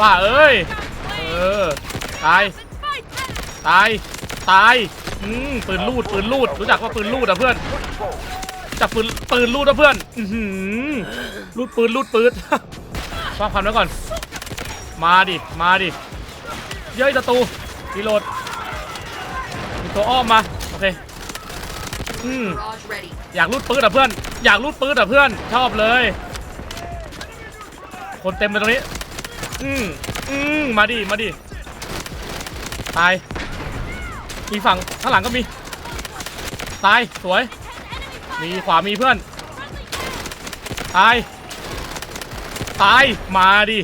บ้าเอ้ย เออ ตาย ตาย ตายอืมปืนลูดปืนลูดรู้จักว่าปืนลูดอะเพื่อนจักปืนปืนลูดอะเพื่อนอือหือลูดปืนลูดปืนฟังความไว้ก่อน มาดิ มาดิ เย้ยศัตรูรีโหลดมีตัวอ้อมมา โอเค อืมอยากรูดปืนอะเพื่อน อยากรูดปืนอะเพื่อน ชอบเลย คนเต็มเลยตรงนี้ อืมอืมมาดิมาดิตายมีฝั่งข้างหลังก็มี ตาย สวย มีขวามีเพื่อน ตาย ตาย มาดิ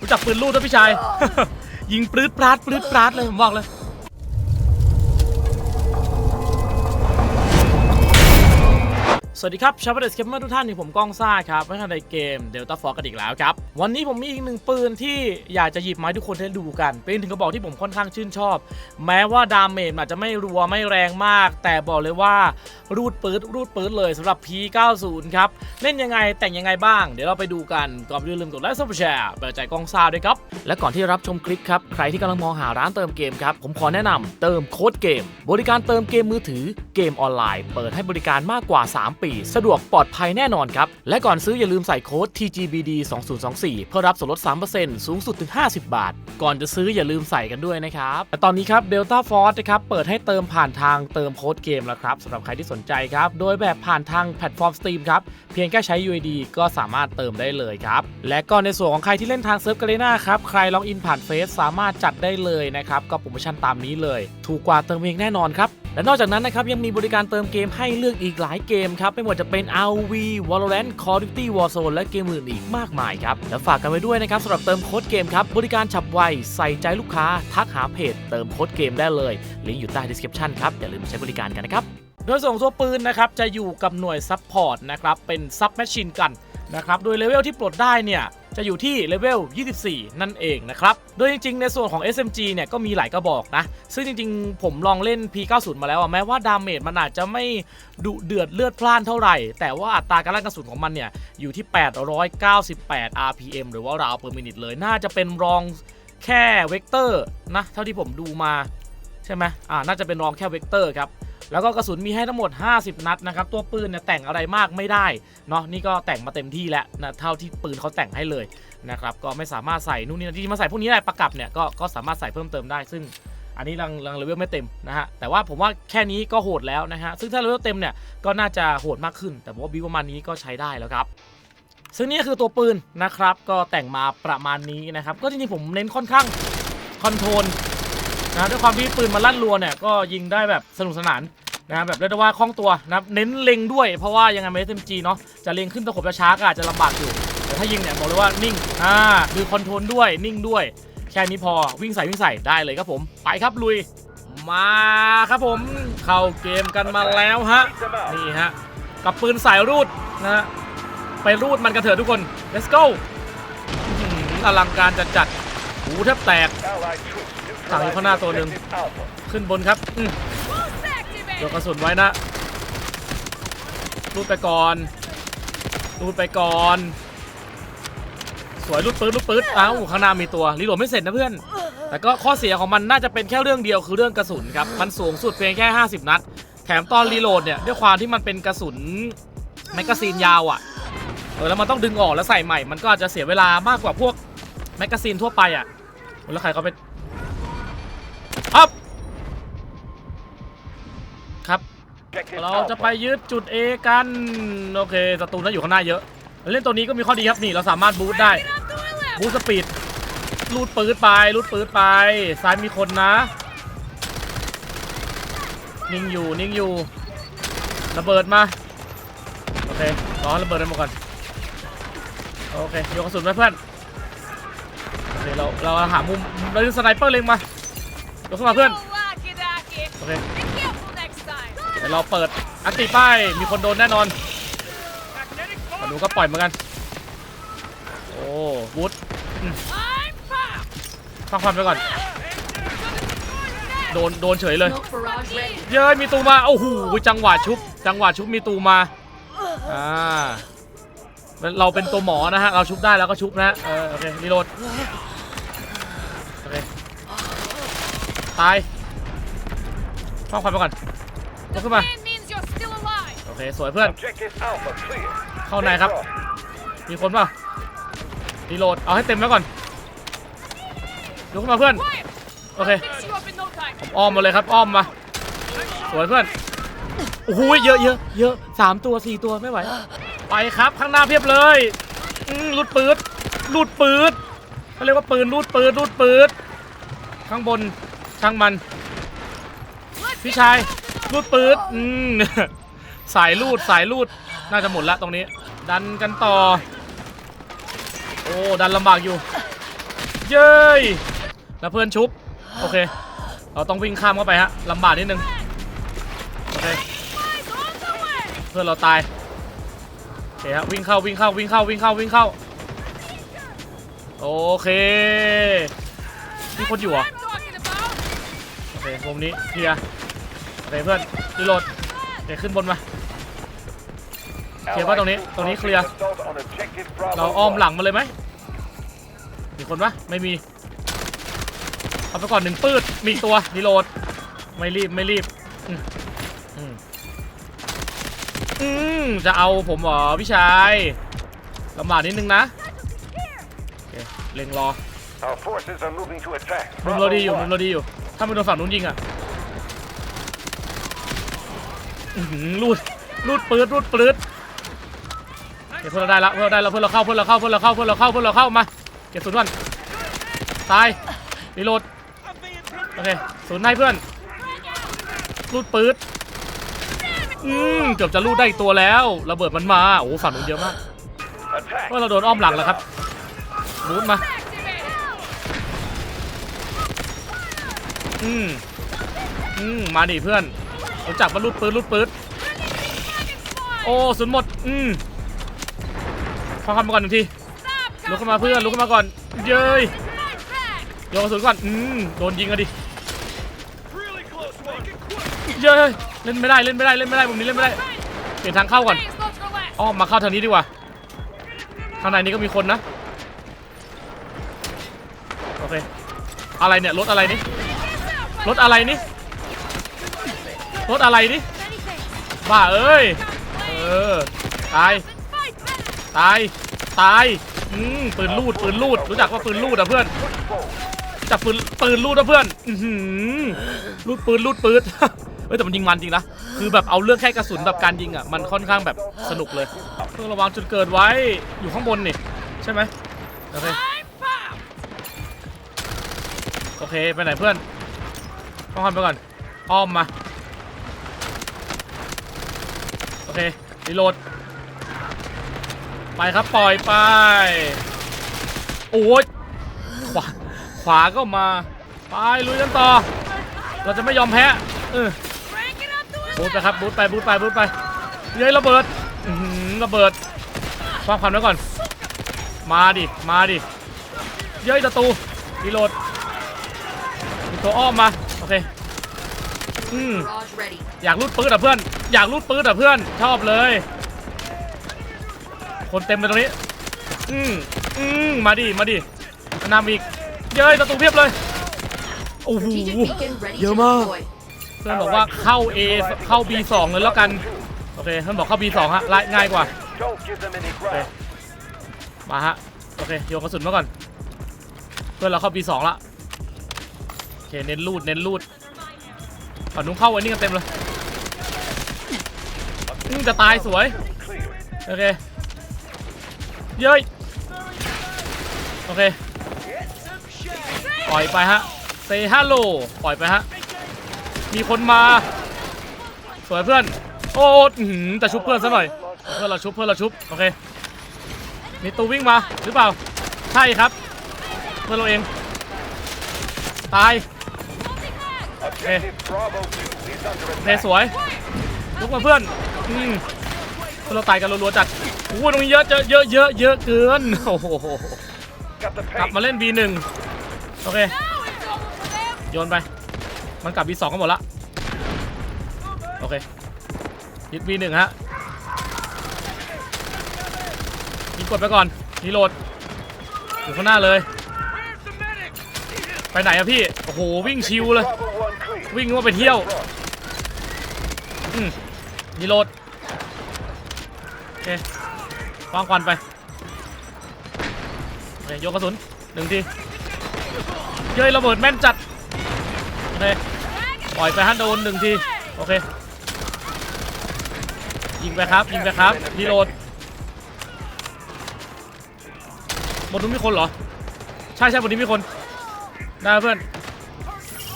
รู้จักปืนลูดด้วยพี่ชาย ยิงปลื้ดปราดปลื้ดปราดเลย ผมบอกเลย สวัสดีครับชาวเดสเกมเมอร์ทุกท่านนี่ผมก้องซ่าครับไม่ทันในเกม Delta Force กันอีกแล้วครับ วันนี้ผมมีอีกหนึ่งปืนที่อยากจะหยิบมาให้ทุกคนได้ดูกัน เป็นถึงกระบอกที่ผมค่อนข้างชื่นชอบ แม้ว่าดาเมจอาจจะไม่รัวไม่แรงมาก แต่บอกเลยว่ารูดปืดรูดปืดเลยสำหรับ P90 ครับ เล่นยังไงแต่งยังไงบ้าง เดี๋ยวเราไปดูกันก่อนไปดูลืมกดไลค์ซับสไครต์เปิดใจก้องซ่าด้วยครับและก่อนที่รับชมคลิปครับใครที่กำลังมองหาร้านเติมเกมครับผมขอแนะนำเติมโค้ดเกม บริการเติมเกมมือถือเกมออนไลน์ เปิดให้บริการมากกว่า 3 ปีสะดวกปลอดภัยแน่นอนครับ และก่อนซื้ออย่าลืมใส่โค้ด TGBD 2024 เพื่อรับส่วนลด 3%สูงสุดถึง 50 บาท ก่อนจะซื้ออย่าลืมใส่กันด้วยนะครับและตอนนี้ครับ Delta Force นะครับเปิดให้เติมผ่านทางเติมโค้ดเกมแล้วครับสำหรับใครที่สนใจครับ โดยแบบผ่านทางแพลตฟอร์ม Steam ครับเพียงแค่ใช้ UID ก็สามารถเติมได้เลยครับและก็ในส่วนของใครที่เล่นทางเซิร์ฟกาเลนาครับใครล็อกอินผ่านเฟซสามารถจัดได้เลยนะครับก็โปรโมชั่นตามนี้เลย ถูกกว่าเติมเองแน่นอนครับ และนอกจากนั้นนะครับยังมีบริการเติมเกมให้เลือกอีกหลายเกมครับ ไม่ว่าจะเป็น RV Valorant Call of Duty Warzone และเกมอื่นอีกมากมายครับ และฝากกันไว้ด้วยนะครับสำหรับเติมโค้ดเกมครับ บริการฉับไว ใส่ใจลูกค้า ทักหาเพจ เติมโค้ดเกมได้เลย ลิงก์อยู่ใต้ description ครับ อย่าลืมมาใช้บริการกันนะครับ โดยส่งตัวปืนนะครับจะอยู่กับหน่วยซับพอร์ตนะครับเป็นซับแมชชีนกันนะครับโดยเลเวลที่ปลดได้เนี่ย จะอยู่ที่เลเวล 24 นั่นเองนะครับ โดยจริงๆ ในส่วนของ SMG เนี่ยก็มีหลายกระบอกนะ ซึ่งจริงๆ ผมลองเล่น P90 มาแล้วอะแม้ว่าดาเมจมันอาจจะไม่ดุเดือดเลือดพล่านเท่าไหร่ แต่ว่าอัตราการลั่นกระสุนของมันเนี่ยอยู่ที่ 898 RPM หรือว่าราวเปอร์มินิทเลย น่าจะเป็นรองแค่เวกเตอร์นะ เท่าที่ผมดูมาใช่ไหมอ่า น่าจะเป็นรองแค่เวกเตอร์ครับ แล้วก็กระสุนมีให้ทั้งหมด 50 นัดนะครับ ตัวปืนเนี่ยแต่งอะไรมากไม่ได้เนาะนี่ก็แต่งมาเต็มที่แล้วนะเท่าที่ปืนเขาแต่งให้เลยนะครับก็ไม่สามารถใส่นู่นนี่นั่นที่มาใส่พวกนี้ได้ประกับเนี่ยก็ก็สามารถใส่เพิ่มเติมได้ซึ่งอันนี้รังรังเลเวลไม่เต็มนะฮะแต่ว่าผมว่าแค่นี้ก็โหดแล้วนะฮะซึ่งถ้าเลเวลเต็มเนี่ยก็น่าจะโหดมากขึ้น แต่ว่าบิวประมาณนี้ก็ใช้ได้แล้วครับซึ่งนี่คือตัวปืนนะครับ ก็แต่งมาประมาณนี้นะครับ ก็จริงๆผมเน้นค่อนข้างคอนโทรล นะด้วยความที่ปืนมันลั่นรัวเนี่ยก็ยิงได้แบบสนุกสนานนะแบบเรียกได้ว่าคล่องตัวนะเน้นเล็งด้วยเพราะว่ายังไงไม่ SMG เนาะจะเล็งขึ้นตะขบช้าก็อาจจะลำบากอยู่แต่ถ้ายิงเนี่ยบอกเลยว่านิ่งอ่าคือคอนโทรลด้วยนิ่งด้วย แค่นี้พอวิ่งใส่วิ่งใส่ได้เลยครับผม ไปครับลุยมาครับผมเข้าเกมกันมาแล้วฮะนี่ฮะกับปืนสายรูดนะฮะไปรูดมันกันเถอะทุกคน let's go อลังการจัดจัดหูแทบแตก สั่งอยู่ข้างหน้าตัวหนึ่งขึ้นบนครับอืมเดี๋ยวกระสุนไว้นะรูดไปก่อนรูดไปก่อน สวยรูดปื๊ดรูดปื๊ดอ้าวข้างหน้ามีตัวรีโหลดไม่เสร็จนะเพื่อน แต่ก็ข้อเสียของมันน่าจะเป็นแค่เรื่องเดียวคือเรื่องกระสุนครับ มันสูงสุดเพียงแค่ 50 นัด แถมตอนรีโหลดเนี่ยด้วยความที่มันเป็นกระสุนแมกกาซีนยาวอะ่ะเออแล้วมันต้องดึงออกแล้วใส่ใหม่ มันก็อาจจะเสียเวลามากกว่าพวกแมกกาซีนทั่วไปอะ่ะ แล้วใครเขาไป อัพครับ เราจะไปยึดจุด A กัน โอเคศัตรูนั้นอยู่ข้างหน้าเยอะ เล่นตัวนี้ก็มีข้อดีครับนี่เราสามารถบูทได้ บูทสปีดลูดปืดไปลูดปืดไป ซ้ายมีคนนะ นิ่งอยู่นิ่งอยู่ ระเบิดมา โอเครอระเบิดได้หมดก่อน โอเคโยกกระสุนไว้เพื่อนโอเคเราเราหามุมเราดึงสไนเปอร์เล็งมา ยกเข้ามาเพื่อน โอเค เดี๋ยวเราเปิดอันติป้าย มีคนโดนแน่นอนมาดูก็ปล่อยเหมือนกัน โอ้วูดฟังความไปก่อน โดน โดนเฉยเลย เย้ยมีตูมา โอ้โห จังหวะชุบ จังหวะชุบมีตูมา อ่า เราเป็นตัวหมอนะฮะ เราชุบได้แล้วก็ชุบนะเออโอเครีโหลด ตายฟังควันไปก่อนลุกขึ้นมา Man means you're still alive. โอเค สวยเพื่อน Objective Alpha clear. เข้าในครับ มีคนป่ะรีโหลด เอาให้เต็มไว้ก่อนลุกขึ้นมาเพื่อน Quiet. โอเค Fix you up in no time. อ้อมมาเลยครับอ้อมมา สวยเพื่อน โอ้โหเยอะเยอะเยอะสามตัวสี่ตัวไม่ไหว ไปครับข้างหน้าเพียบเลยอืมลูดปืดลูดปืดเขาเรียกว่าปืนลูดปืดลูดปืดข้างบน ช่างมัน พี่ชายลูดปืดอืมสายลูดสายลูดน่าจะหมดละตรงนี้ ดันกันต่อ โอ้ดันลำบากอยู่ เย้ยแล้วเพื่อนชุบโอเค เราต้องวิ่งข้ามเข้าไปฮะลำบากนิดนึงโอเคเพื่อนเราตายโอเคฮะวิ่งเข้าวิ่งเข้าวิ่งเข้าวิ่งเข้าวิ่งเข้าโอเคมีคนอยู่อ I'm เคมุมนี้เคลียร์โอเคเพื่อนรีโหลดโอเคขึ้นบนมา เคลียร์ป่ะตรงนี้ตรงนี้เคลียร์ Assault on Objective Bravo เราอ้อม one. หลังมาเลยไหมมีคนปะไม่มี เอาไปก่อนหนึ่งปืดมีอีกตัวรีโหลด ไม่รีบไม่รีบอืมอืมอืมจะเอาผมเหรอพี่ชายลำบากนิดนึงนะโอเคเล็งรอ Our forces are moving to attack. มุมเราดีอยู่ Bravo มุม one. เราดีอยู่ ถ้าไม่โดนฝั่งนู้นยิงอะรูดรูดปืดรูดปืดโอเคเพื่อนเราได้ละเพื่อนเราได้ละเพื่อนเราเข้าเพื่อนเราเข้าเพื่อนเราเข้าเพื่อนเราเข้าเพื่อนเราเข้ามาเก็บศูนย์ก่อนตายรีโหลดโอเคศูนย์ให้เพื่อนรูดปืดอืมเกือบจะรูดได้อีกตัวแล้วระเบิดมันมาโอ้โหฝั่งนู้นเยอะมาก Attack. เพื่อนเราโดนอ้อมหลังแล้วครับรูดมา อืมอืมมาดิเพื่อนรู้จักมาลูดปืนลูดปืนโอ้สุนหมด อืมฟังคำมาก่อนหนึ่งทีลุกขึ้นมาเพื่อนลุกขึ้นมาก่อน เย้ยโยนกระสุนก่อน อืมโดนยิงอะดิ เย้ยเล่นไม่ได้เล่นไม่ได้เล่นไม่ได้มุมนี้เล่นไม่ได้ เปลี่ยนทางเข้าก่อนอ้อมมาเข้าทางนี้ดีกว่า ข้างในนี้ก็มีคนนะ โอเค อะไรเนี่ยรถอะไรนี่ รถอะไรนี่ รถอะไรนี่ บ้าเอ้ย เออ ตาย ตาย ตายอืมปืนลูดปืนลูด รู้จักว่าปืนลูดอะเพื่อนจักปืนปืนลูดอะเพื่อน อือหือลูดปืนลูดปืนเฮ้ยแต่มันยิงมันจริงนะ คือแบบเอาเรื่องแค่กระสุนแบบการยิงอะ มันค่อนข้างแบบสนุกเลยต้องระวังจุดเกิดไว้ อยู่ข้างบนนี่ใช่ไหมโอเค โอเค ไปไหนเพื่อน ต้องหันไปก่อน อ้อมมา โอเครีโหลด ไปครับปล่อยไป โอ้ยขวาขวาก็มา ไปลุยกันต่อ เราจะไม่ยอมแพ้เออบูทไปครับบูทไปบูทไปบูทไปเย้ยระเบิดระเบิดวางความไว้ก่อน มาดิ มาดิ เย้ยประตูรีโหลดตัวอ้อมมา อเค อืม Garage ready. อยากรูดปืนอะเพื่อน อยากรูดปืนอะเพื่อน ชอบเลย คนเต็มเลยตรงนี้ อืมอืมมาดิ มาดินำอีก เย้ยประตูเพียบเลย โอ้โห Strategic beacon ready Yo, to ma. deploy. เพื่อนบอกว่าเข้า A เข้า B2 เลยแล้วกัน โอเคเพื่อนบอกเข้า B2 ฮะไล่ง่ายกว่า Don't give them any ground. มาฮะ โอเค โยนกระสุนมาก่อน เพื่อนเราเข้า B2 ละโอ เคเน้นลูดเน้นลูดฝันู้นเข้าไอ้นี่กันเต็มเลยอืมจะตายสวย โอเค เย้ยโอเค ปล่อยไปฮะเซฮัลโหลปล่อยไปฮะ มีคนมา สวยเพื่อน โอ้อื้อหือแต่ชุบเพื่อนซะหน่อย เพื่อนเราชุบเพื่อนเราชุบ โอเค มีตัววิ่งมาหรือเปล่า ใช่ครับ เพื่อนเราเอง ตาย Objective Bravo 2 is under โอเค attack. สวยลุกมาเพื่อนอืมเพื่อนเราตายกันรัวๆจัดโอ้โหตรงนี้เยอะเยอะเยอะเยอะเยอะเกินโอ้โห Got the กลับ pace. มาเล่น B1 โอเค Now it's over for them. โยนไป มันกลับ B2 กันหมดละโอเคยึด B1 ฮะยิงกดไปก่อนรีโหลดอยู่ข้างหน้าเลย ไปไหนอะพี่ โอ้โห วิ่งชิวเลย Bravo วิ่งว่าไปเที่ยวอืมดีโหลดโอเควางควันไปโอเคโยกกระสุนหนึ่งทีเย้ยระเบิดแม่นจัดโอเคปล่อยไปฮะโดนหนึ่งทีโอเคยิงไปครับยิงไปครับรีโหลดบนนู้นมีคนเหรอ ใช่ใช่บนนี้มีคนได้เพื่อน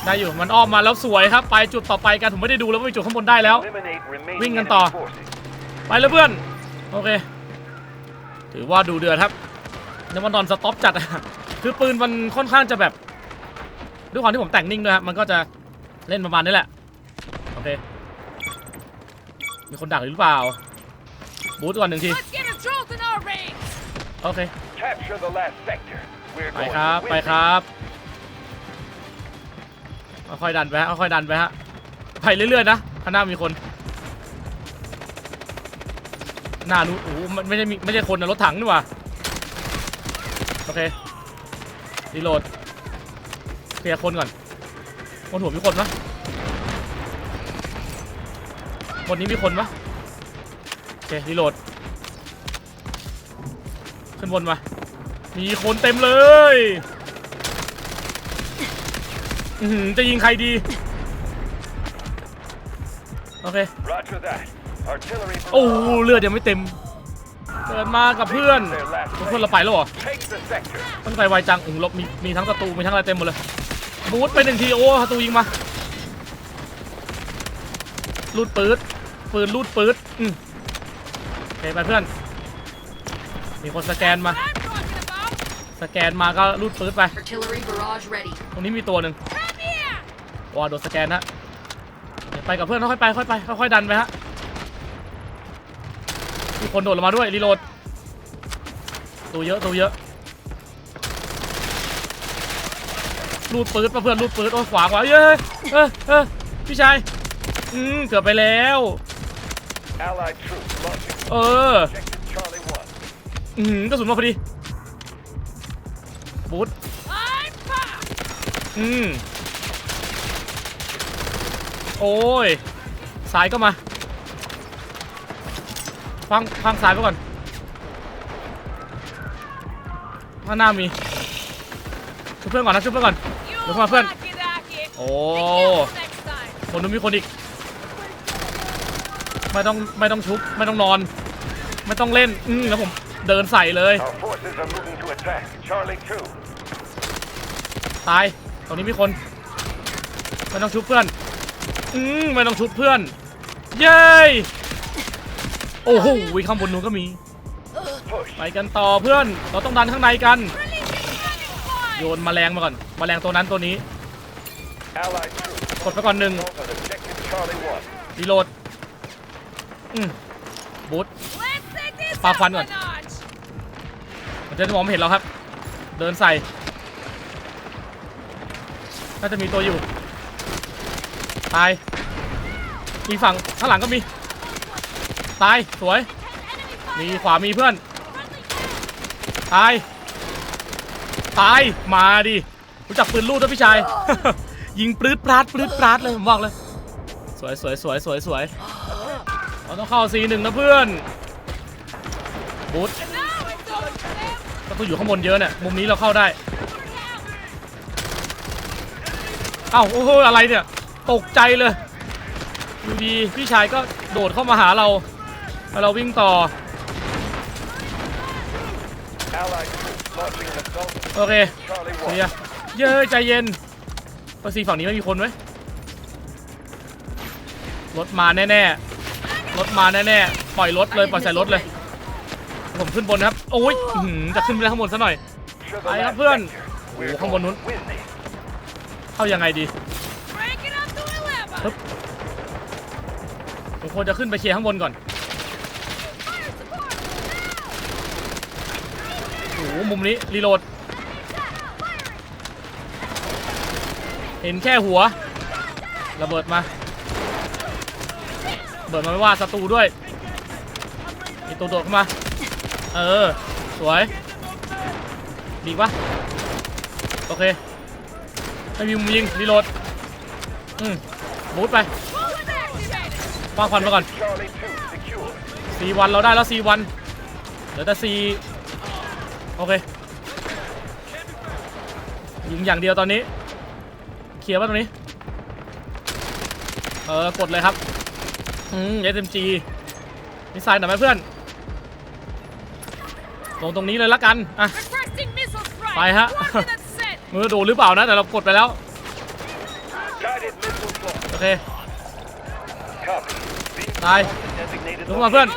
ได้อยู่มันอ้อมมาแล้วสวยครับ ไปจุดต่อไปกันผมไม่ได้ดูแล้วว่ามีจุดข้างบนได้แล้ว Eliminate remaining Wing enemy ต่อ forces. ไปเลยเพื่อน โอเค ถือว่าดูเดือดครับยังมันนอนสต็อปจัดอะคือปืนมันค่อนข้างจะแบบด้วยความที่ผมแต่งนิ่งด้วยครับมันก็จะเล่นประมาณนี้แหละโอเคมีคนดักอยู่หรือเปล่า บูทก่อนหนึ่งที Let's get a jolt in our rings. โอเค Capture the last sector. We're ไป going ครับ to ไป win ครับ ค่อยดันไปฮะค่อยดันไปฮะไปเรื่อยๆนะข้างหน้ามีคนหน้านู้นโอ้โหมันไม่ใช่มีไม่ใช่คนนะรถถังนี่หว่าโอเครีโหลดเคลียร์คนก่อนบนหัวมีคนปะบนนี้มีคนปะโอเครีโหลดขึ้นบนมามีคนเต็มเลย อือหือจะยิงใครดี โอเค Roger that. Artillery โอ้เลือดยังไม่เต็ม เดินมากับเพื่อน Their last เพื่อนเราไปแล้วเหรอ Take the sector. มันไปไวจังโอ้โหลบมีมีทั้งศัตรูมีทั้งอะไรเต็มหมดเลยบูทไปหนึ่งทีโอ้ศัตรูยิงมาลูดปืดปืนลูดปืดอืมโอเคไปเพื่อน มีคนสแกนมา I'm talking about. สแกนมาก็ลูดปืดไป Artillery barrage ready. ตรงนี้มีตัวหนึ่ง Come here. ว้าโดนสแกนฮะเดี๋ยวไปกับเพื่อนค่อยๆไปค่อยๆไปค่อยๆดันไปฮะมีคนโดดลงมาด้วยรีโหลดตัวเยอะตัวเยอะลูดปืนป่ะเพื่อนลูดปืนโอ้ยขวาขวาเย้ยเออเออพี่ชายอืมเกือบไปแล้ว Allied troops launching เออ objective Charlie 1. อืมกระสุนมาพอดีบูท I'm pop. อืม โอ้ยสายก็มาฟังฟังสายไปก่อนข้างหน้ามีช่วยเพื่อนก่อนนะช่วยเพื่อนก่อน You Look, my friend. lucky ducky. โอ้ Be careful next time. คนนู้นมีคนอีก ไม่ต้องไม่ต้องชุบไม่ต้องนอน ไม่ต้องเล่น อืมแล้วผมเดินใส่เลย Our forces are moving to attack. Charlie 2. ตายตรงนี้มีคน ไม่ต้องชุบเพื่อน อืมไม่ต้องชุบเพื่อน เย้ยโอ้โหข้างบนนู้นก็มี ไปกันต่อเพื่อน เราต้องดันข้างในกัน โยนแมลงมาก่อนแมลงตัวนั้นตัวนี้ กดไปก่อนหนึ่งรีโหลดอืมบูท Let's take this Pa- up Juan a ก่อนมันจะมองไม่เห็นเราครับ เดินใส่น่าจะมีตัวอยู่ ตายมีฝั่งข้างหลังก็มี ตาย สวย มีขวามีเพื่อน ตาย ตาย มาดิ รู้จักปืนลูดด้วยพี่ชาย ยิงปลื้ดปราดปลื้ดปราดเลยผมบอกเลย สวยสวยสวยสวยสวยเราต้องเข้าซีหนึ่งนะเพื่อนบูท And now it's over for them. ก็ต้องอยู่ข้างบนเยอะเนี่ย มุมนี้เราเข้าได้ เอ้า โอ้โห อะไรเนี่ย ตกใจเลยอยู่ดีพี่ชายก็โดดเข้ามาหาเราแล้วเราวิ่งต่อ โอเคเดียเย้ยใจเย็นปซีฝั่งนี้ไม่มีคนไหมรถมาแน่ๆรถมาแน่ๆปล่อยรถเลยปล่อยใส่รถเลย ผมขึ้นบนครับโอ้ยจะขึ้นไปข้างบนซะหน่อย Capture the Ay, last Juan. sector. Oh, We're come going on, to win this. เข้ายังไงดี ควรจะขึ้นไปเคลียร์ข้างบนก่อนโอ้โหมุมนี้รีโหลด เห็นแค่หัว ระเบิดมาเบิดมาไม่ว่าศัตรูด้วยมีตัวโดดเข้ามา เออ สวยมีปะโอเค ไม่มีมุมยิงรีโหลด อืมบูทไป วางควันไปก่อนซีวันเราได้แล้วซีวันเหลือแต่ซีโอเคยิงอย่างเดียวตอนนี้ เคลียร์ป่ะตรงนี้ เออกดเลยครับ อืม SMG มิสไซล์หน่อยไหมเพื่อน ลงตรงนี้เลยละกัน อะ Requesting missile strike. Bye, huh? One minute set. มือโดนหรือเปล่านะ แต่เรากดไปแล้ว โอเค Beam Bye. designated ลงมาเพื่อน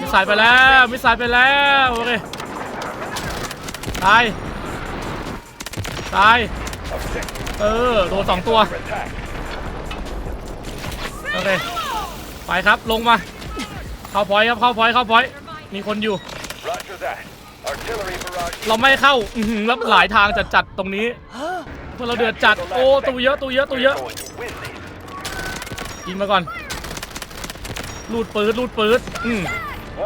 มิสไซล์ไปแล้วมิสไซล์ไปแล้วโอเคตายตายเออโดนสองตัวโอเคไปครับลงมา เข้าพอยต์ครับเข้าพอยต์เข้าพอยต์มีคนอยู่ เราไม่เข้าอือหือรับหลายทางจัดจัดตรงนี้เพื่อเราเดือดจัดโอ้ตูเยอะตูเยอะตูเยอะยิงมาก่อน ลูดปืดลูดปืดอืม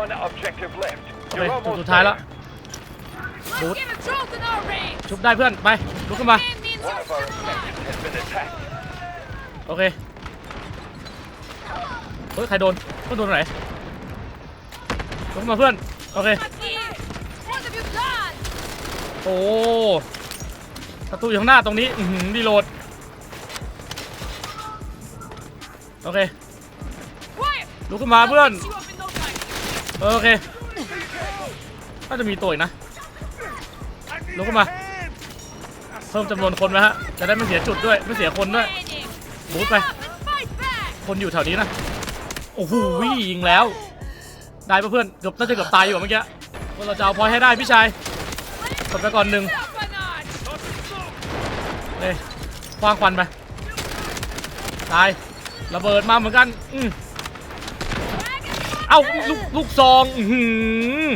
One objective left. โอเค You're จุด almost สุดท้ายแล้ว there. Let's get a jolt in our range. ชุบได้เพื่อนไปลุกขึ้นมา Man means One you're of our still alive. objectives has been attacked. โอเคเฮ้ยใครโดนเพื่อนโดนตรงไหนลุกขึ้นมาเพื่อนโอเค Not here. What have you done? โอ้ศัตรูอยู่ข้างหน้าตรงนี้อือหือรีโหลดโอเค Quiet. ลุกขึ้นมาเพื่อนเออโอเคน่าจะมีตัวอีกนะลุกขึ้นมาเพิ่มจำนวนคนไหมฮะจะได้ไม่เสียจุดด้วยไม่เสียคนด้วยบูทไป คนอยู่แถวนี้นะโอ้โหยิงแล้วได้ปะเพื่อนเกือบน่าจะเกือบตายอยู่เมื่อกี้พวกเราจะเอาพอยให้ได้พี่ชายกดไปก่อนหนึ่งเอ้ยคว้างควันไปตายระเบิดมาเหมือนกัน อืม เอ้าลูกลูกซองอื้อหือ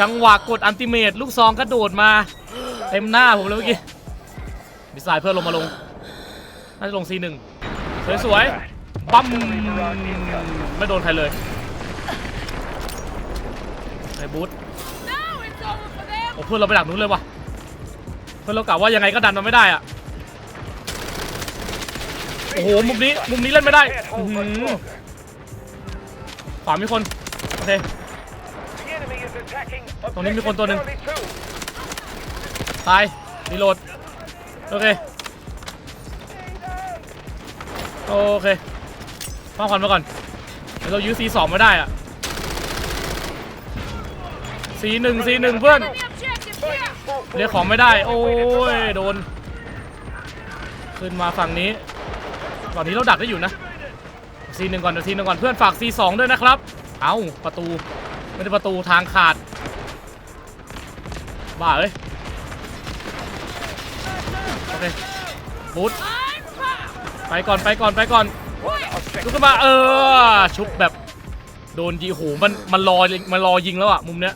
จังหวะกดอันติเมตลูกซองกระโดดมา เต็มหน้าผมเลยเมื่อกี้มิสไซล์เพื่อนลงมาลง น่าจะลง C1 สวยๆปั๊มไม่โดนใครเลยไอ้บูธโอ้เพื่อนเราไปดักนู้นเลยว่ะ เพื่อนเรากะว่ายังไงก็ดันมันไม่ได้อะโอ้โห มุมนี้ มุมนี้เล่นไม่ได้อื้อหือ ขวามีคนโอเค ตรงนี้มีคนตัวหนึ่ง ตายรีโหลดโอเคโอเคฟังควันมาก่อนเดี๋ยวเรายื้อ C2 ไม่ได้อะ C1 C1 เพื่อน The objective here. เรียกของไม่ได้ โอ้ย โดน ขึ้นมาฝั่งนี้ฝั่งนี้เราดักได้อยู่นะ ซีหนึ่งก่อนเดี๋ยวซีหนึ่งก่อนเพื่อนฝากซีสองด้วยนะครับ เอาประตูไม่ได้ประตูทางขาด บ้าเอ้ยโอเคบูทไปก่อนไปก่อนไปก่อนลุกขึ้นมาเออชุบแบบโดนยิงโอ้โหมันมันรอมันรอยิงแล้วอะมุมเนี้ย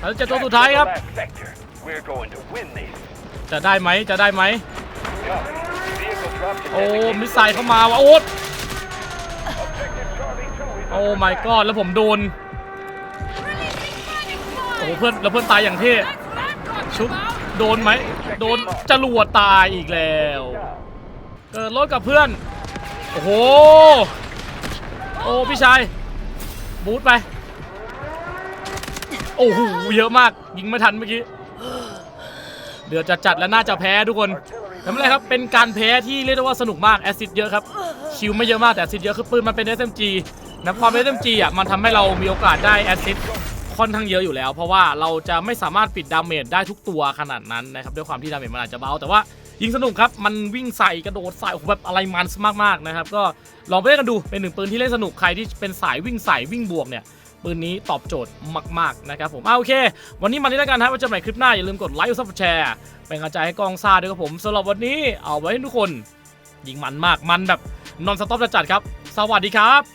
แล้วจะตัวสุดท้ายครับ จะได้ไหมจะได้ไหมโอ้มิสไซล์เข้ามาวะโอ๊ต Objective Charlie 2 is โอ้ my god แล้วผมโดน โอ้โหเพื่อนแล้วเพื่อนตายอย่างเท่ชุบโดนไหมโดนจรวดตายอีกแล้วเกิดรถกับเพื่อน โอ้โห โอ้พี่ชาย บูทไป โอ้โหเยอะมาก ยิงไม่ทันเมื่อกี้ เดือดจัดๆแล้วน่าจะแพ้ทุกคนทำไมครับ เป็นการแพ้ที่เรียกได้ว่าสนุกมาก แอซิดเยอะครับ คิวไม่เยอะมากแต่แอซิดเยอะคือปืนมันเป็น SMG นะความ SMG อะมันทำให้เรามีโอกาสได้แอสซิดค่อนข้างเยอะอยู่แล้ว เพราะว่าเราจะไม่สามารถปิดดาเมจได้ทุกตัวขนาดนั้นนะครับด้วยความที่ดาเมจมันอาจจะเบาแต่ว่ายิงสนุกครับ มันวิ่งใส่กระโดดใส่โอ้โหแบบอะไรมันมากๆนะครับ ก็ลองไปเล่นกันดูเป็นหนึ่งปืนที่เล่นสนุกใครที่เป็นสายวิ่งใส่วิ่งบวกเนี่ยปืนนี้ตอบโจทย์มากๆนะครับผมอ่าโอเค วันนี้มาที่แล้วกันครับว่าจะใหม่คลิปหน้า อย่าลืมกดไลค์ซับแชร์เป็นกำลังใจให้กองซาด้วยครับผมสำหรับวันนี้เอาไว้ให้ทุกคน ยิงมันมากมันแบบนอนสต็อปจัดๆครับ สวัสดีครับ